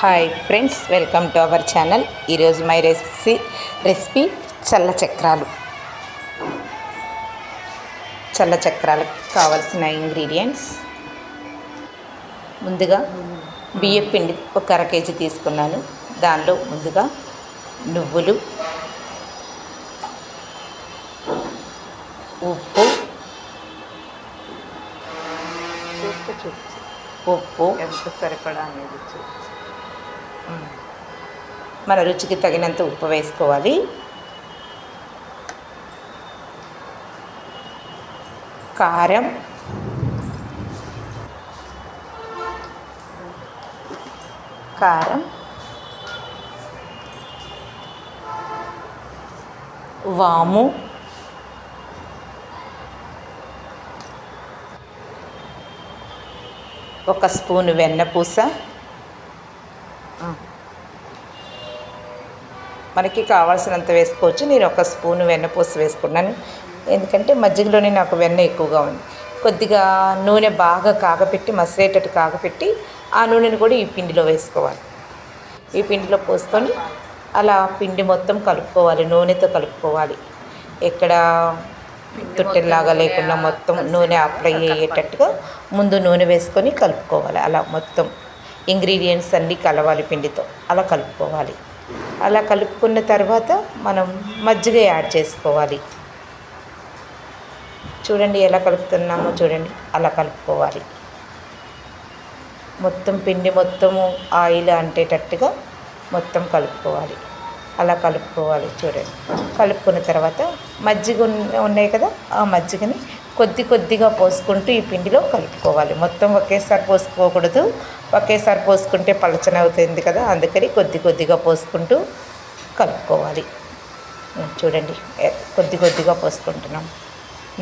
Hi friends welcome to our channel ఈరోజు my recipe recipe చల్ల చక్రాలు. చల్ల చక్రాలకు కావాల్సిన ఇంగ్రీడియంట్స్ ముందుగా బియ్యం పిండి ఒక అర కేజీ తీసుకున్నాను. దానిలో ముందుగా నువ్వులు ఉప్పు ఉప్పు. ఎంత సరిపడా అనేది మన రుచికి తగినంత ఉప్పు వేసుకోవాలి. కారం. కారం. వాము. ఒక స్పూన్ వెన్నపూస మనకి కావాల్సినంత వేసుకోవచ్చు. నేను ఒక స్పూన్ వెన్నపూస వేసుకున్నాను. ఎందుకంటే మజ్జిగలోనే నాకు వెన్న ఎక్కువగా ఉంది. కొద్దిగా నూనె బాగా కాగపెట్టి మసిలేటట్టు కాగపెట్టి ఆ నూనెను కూడా ఈ పిండిలో వేసుకోవాలి. ఈ పిండిలో పోసుకొని అలా పిండి మొత్తం కలుపుకోవాలి. నూనెతో కలుపుకోవాలి. ఎక్కడ తుట్టెల్లాగా లేకుండా మొత్తం నూనె అప్లై అయ్యేటట్టుగా ముందు నూనె వేసుకొని కలుపుకోవాలి. అలా మొత్తం. ఇంగ్రీడియంట్స్ అన్నీ కలవాలి పిండితో. అలా కలుపుకోవాలి. అలా కలుపుకున్న తర్వాత మనం మజ్జిగ యాడ్ చేసుకోవాలి. చూడండి ఎలా కలుపుతున్నామో చూడండి. అలా కలుపుకోవాలి. మొత్తం పిండి మొత్తము ఆయిల్ అంటేటట్టుగా మొత్తం కలుపుకోవాలి. అలా కలుపుకోవాలి చూడండి. కలుపుకున్న తర్వాత మజ్జిగ ఉన్నాయి కదా? ఆ మజ్జిగని కొద్ది కొద్దిగా పోసుకుంటూ ఈ పిండిలో కలుపుకోవాలి. మొత్తం ఒకేసారి పోసుకోకూడదు. ఒకేసారి పోసుకుంటే పలచన అవుతుంది కదా అందుకని కొద్ది కొద్దిగా పోసుకుంటూ కలుపుకోవాలి. చూడండి కొద్ది కొద్దిగా పోసుకుంటున్నాం.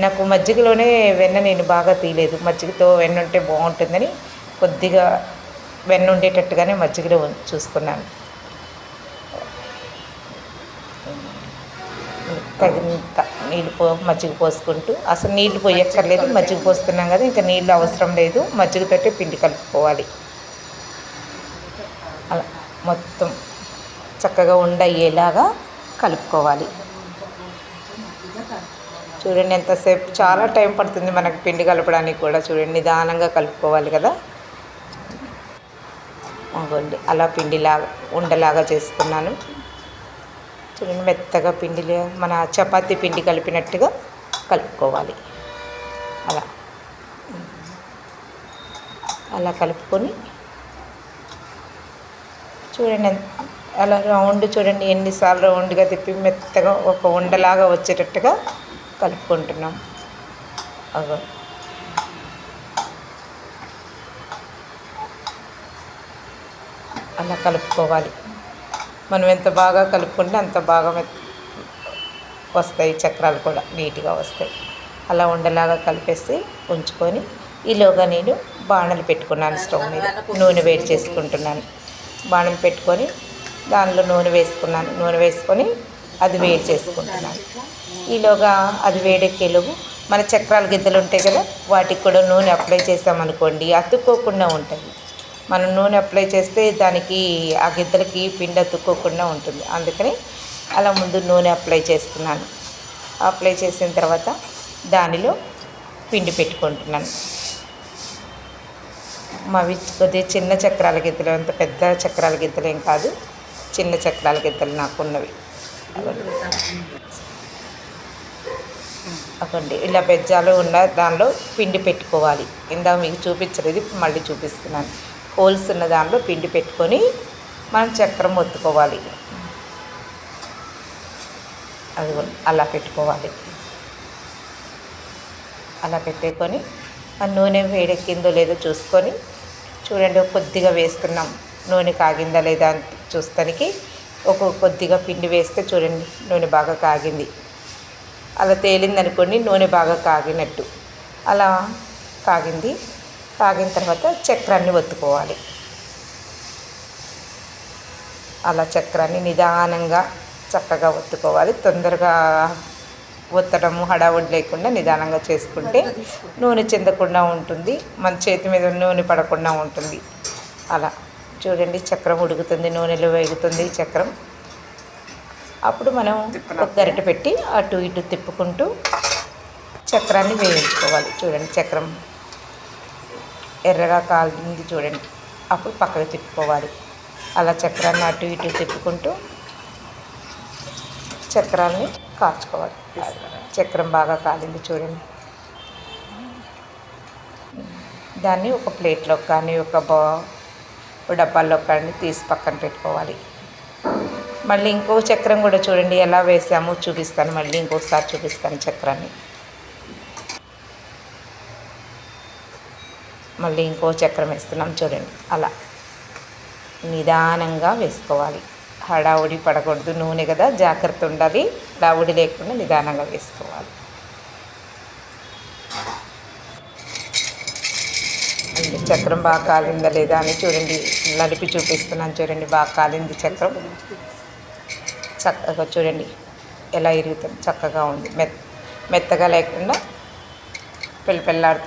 నాకు మజ్జిగలోనే వెన్న నేను బాగా తీయలేదు. మజ్జిగతో వెన్న ఉంటే బాగుంటుందని కొద్దిగా వెన్న ఉండేటట్టుగానే మజ్జిగలో చూసుకున్నాను. తగినంత నీళ్ళు పో మజ్జిగ పోసుకుంటూ అసలు నీళ్ళు పోయక్కర్లేదు మజ్జిగ పోస్తున్నాం కదా ఇంకా నీళ్ళు అవసరం లేదు మజ్జిగతోటే పిండి కలుపుకోవాలి. అలా మొత్తం చక్కగా ఉండయ్యేలాగా కలుపుకోవాలి. చూడండి ఎంతసేపు చాలా టైం పడుతుంది మనకు పిండి కలపడానికి కూడా చూడండి నిదానంగా కలుపుకోవాలి కదా. అలా పిండిలాగా ఉండలాగా చేసుకున్నాను. చూడండి మెత్తగా పిండిలో మన చపాతి పిండి కలిపినట్టుగా కలుపుకోవాలి. అలా. అలా కలుపుకొని చూడండి అలా రౌండ్ చూడండి ఎన్నిసార్లు రౌండ్గా తిప్పి మెత్తగా ఒక ఉండలాగా వచ్చేటట్టుగా కలుపుకుంటున్నాం. అగో. అలా కలుపుకోవాలి. మనం ఎంత బాగా కలుపుకుంటే అంత బాగా వస్తాయి చక్రాలు కూడా నీట్గా వస్తాయి. అలా ఉండలాగా కలిపేసి ఉంచుకొని ఈలోగా నేను బాణలు పెట్టుకున్నాను స్టవ్ మీద. నూనె వేడి చేసుకుంటున్నాను. బాణలు పెట్టుకొని దానిలో నూనె వేసుకున్నాను. నూనె వేసుకొని అది వేడి చేసుకుంటున్నాను. ఈలోగా అది వేడెక్కేలోపు మన చక్రాల గిద్దలు ఉంటాయి కదా వాటికి కూడా నూనె అప్లై చేసామనుకోండి అతుక్కోకుండా ఉంటుంది మనం నూనె అప్లై చేస్తే దానికి ఆ గిద్దలకి పిండి అతుక్కోకుండా ఉంటుంది. అందుకని అలా ముందు నూనె అప్లై చేస్తున్నాను. అప్లై చేసిన తర్వాత దానిలో పిండి పెట్టుకుంటున్నాను. మావి కొద్దిగా చిన్న చక్రాల గిద్దలు అంత పెద్ద చక్రాల గిద్దలు ఏం కాదు. చిన్న చక్రాల గిద్దలు నాకు ఉన్నవి. అకండి ఇలా బెజ్జాలు ఉన్న దానిలో పిండి పెట్టుకోవాలి. ఇందాక మీకు చూపించలేదు మళ్ళీ చూపిస్తున్నాను. హోల్స్ ఉన్న దానిలో పిండి పెట్టుకొని మనం చక్రం ఒత్తుకోవాలి. అది అలా పెట్టుకోవాలి. అలా పెట్టుకొని ఆ నూనె వేడెక్కిందో లేదో చూసుకొని చూడండి కొద్దిగా వేస్తున్నాం. నూనె కాగిందా లేదా అని చూస్తానికి ఒక కొద్దిగా పిండి వేస్తే చూడండి నూనె బాగా కాగింది. అలా తేలింది అనుకోండి నూనె బాగా కాగినట్టు. అలా కాగింది. కాగిన తర్వాత చక్రాన్ని ఒత్తుకోవాలి. అలా చక్రాన్ని నిదానంగా చక్కగా ఒత్తుకోవాలి. తొందరగా ఒత్తడము హడావుడి లేకుండా నిదానంగా చేసుకుంటే నూనె చెందకుండా ఉంటుంది. మన చేతి మీద నూనె పడకుండా ఉంటుంది. అలా. చూడండి చక్రం ఉడుకుతుంది నూనెలో వేగుతుంది చక్రం. అప్పుడు మనం ఒక గరిటె పెట్టి అటు ఇటు తిప్పుకుంటూ చక్రాన్ని వేయించుకోవాలి. చూడండి చక్రం ఎర్రగా కాలింది చూడండి. అప్పుడు పక్కకు తిప్పుకోవాలి. అలా చక్రాన్ని అటు ఇటు తిప్పుకుంటూ చక్రాన్ని కాల్చుకోవాలి. చక్రం బాగా కాలింది చూడండి. దాన్ని ఒక ప్లేట్లో కానీ ఒక బా డబ్బాల్లో కానీ తీసి పక్కన పెట్టుకోవాలి. మళ్ళీ ఇంకో చక్రం కూడా చూడండి. ఎలా వేసామో చూపిస్తాను. మళ్ళీ ఇంకొకసారి చూపిస్తాను చక్రాన్ని. మళ్ళీ ఇంకో చక్రం వేస్తున్నాం చూడండి. అలా నిదానంగా వేసుకోవాలి. హడావుడి పడకూడదు నూనె కదా జాగ్రత్త ఉండాలి. హడావుడి లేకుండా నిదానంగా వేసుకోవాలి. చక్రం బాగా కాలిందా లేదా అని చూడండి. నలిపి చూపిస్తున్నాను చూడండి బాగా కాలింది చక్రం. చక్కగా చూడండి ఎలా ఇరుగుతుంది. చక్కగా ఉంది. మెత్ మెత్తగా లేకుండా పెళ్ళి పిల్లాడుతా